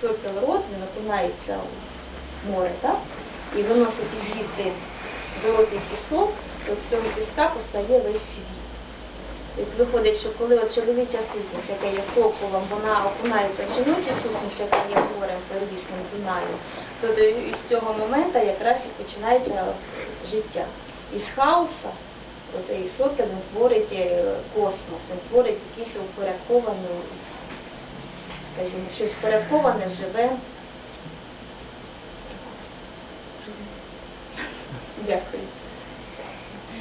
Сокіл рот, він окунається у море, так? І виносить звідти золотий пісок, то з цього піска постає весь світ. От виходить, що коли от чоловіча сутність, яка є соколом, вона окунається в жіночу сутність, яка є морем первісним Дунаєм, то із цього моменту якраз і починається життя. Із хаоса оцей сокіл він творить е, космос, він творить якісь упорядковані скажімо, щось впорядковане, живе. Дякую.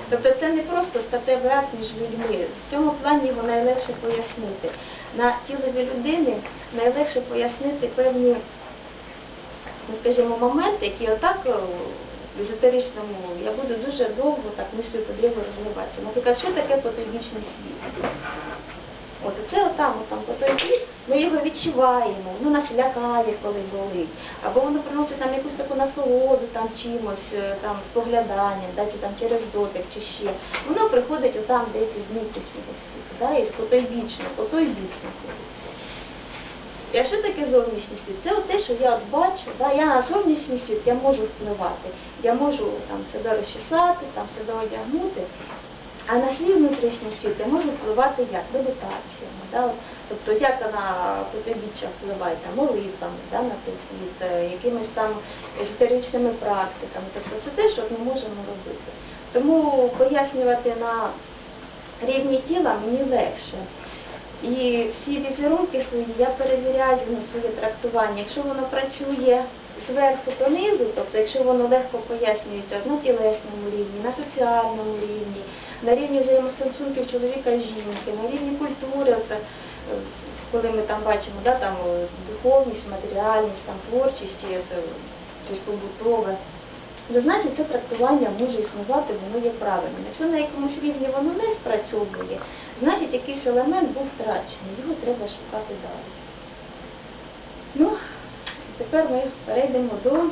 Тобто це не просто статевий акт між людьми. В цьому плані його найлегше пояснити. На тілові людини найлегше пояснити певні, ну скажімо, моменти, які отак е, в езотеричному я буду дуже довго так мислю подрібно розвиватися. Наприклад, що таке потойбічний світ? От це отам, отам по той бік, ми його відчуваємо, воно нас лякає, коли болить. Або воно приносить нам якусь таку насолоду там чимось, е, там спогляданням, да, чи там через дотик, чи ще. Воно приходить отам десь із внутрішнього світу, да, по той бік знаходиться. А що таке зовнішній світ? Це от те, що я от бачу, да, я на зовнішній світ я можу впливати. Я можу там себе розчесати, там себе одягнути. А на свій внутрішній світ я можу впливати як? Медитаціями. Да? Тобто як на потойбіччя впливає там, молитвами да, на той світ, якимись там езотеричними практиками. Тобто це те, що ми можемо робити. Тому пояснювати на рівні тіла мені легше. І всі візерунки свої я перевіряю на своє трактування. Якщо воно працює зверху донизу, тобто якщо воно легко пояснюється на тілесному рівні, на соціальному рівні, на рівні взаємостосунків чоловіка і жінки, на рівні культури, е, коли ми там бачимо да, там, е, духовність, матеріальність, там, творчість, і, е, щось побутове, то значить це трактування може існувати, воно є правильним. Якщо на якомусь рівні воно не спрацьовує, значить якийсь елемент був втрачений, його треба шукати далі. Ну, тепер ми перейдемо до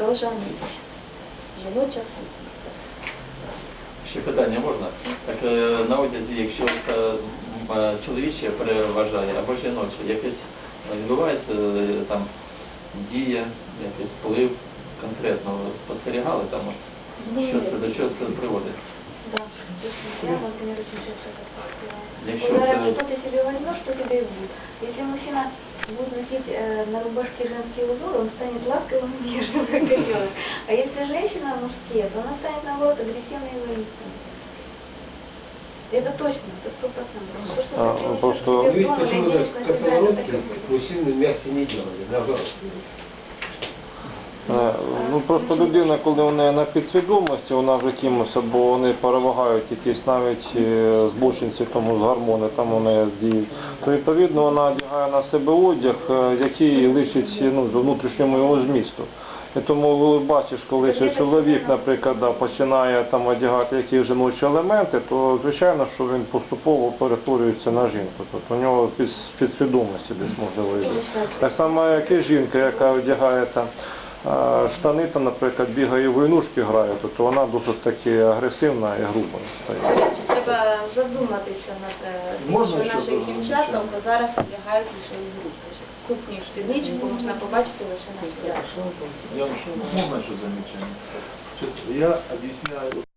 рожаниць. Жіноча сутність. Ще питання можна? Так е, на одязі, якщо е, е, чоловіче переважає або жіноче, якесь відбувається там дія, якийсь вплив конкретно спостерігали там, от, що це до чого це приводить? Да. Я, например. Якщо что ты себе возьмешь, что тебе и будет. Если мужчина будет носить э, на рубашке женские узоры, он станет ласковым и нежным, как ребенок. А если женщина мужские, то она станет, наоборот, агрессивной и воинственной. Это точно, это сто процентов. То, что А, ты принесешь просто- себе в будет. мужчины мягче не делали, наоборот. Е, Ну просто людина, коли неї на підсвідомості, вона вже кимось, або вони перевагають якісь навіть е, збочинці тому з гормони, там неї діють, то відповідно вона одягає на себе одяг, е, який лишить ну, внутрішньому його змісту. І тому бачиш, коли чоловік, наприклад, да, починає там одягати якісь жіночі елементи, то звичайно, що він поступово перетворюється на жінку. Тобто у нього під, підсвідомості десь можливо йде. Так само, як і жінка, яка одягає там штани, там, наприклад, бігає в войнушки грає, то вона досить таки агресивна і груба стає. Треба задуматися над е, тим, що ще нашим одне зараз одягають лише групи? Сукню і спідничку можна побачити лише на. Я можна що замічання? Я объясняю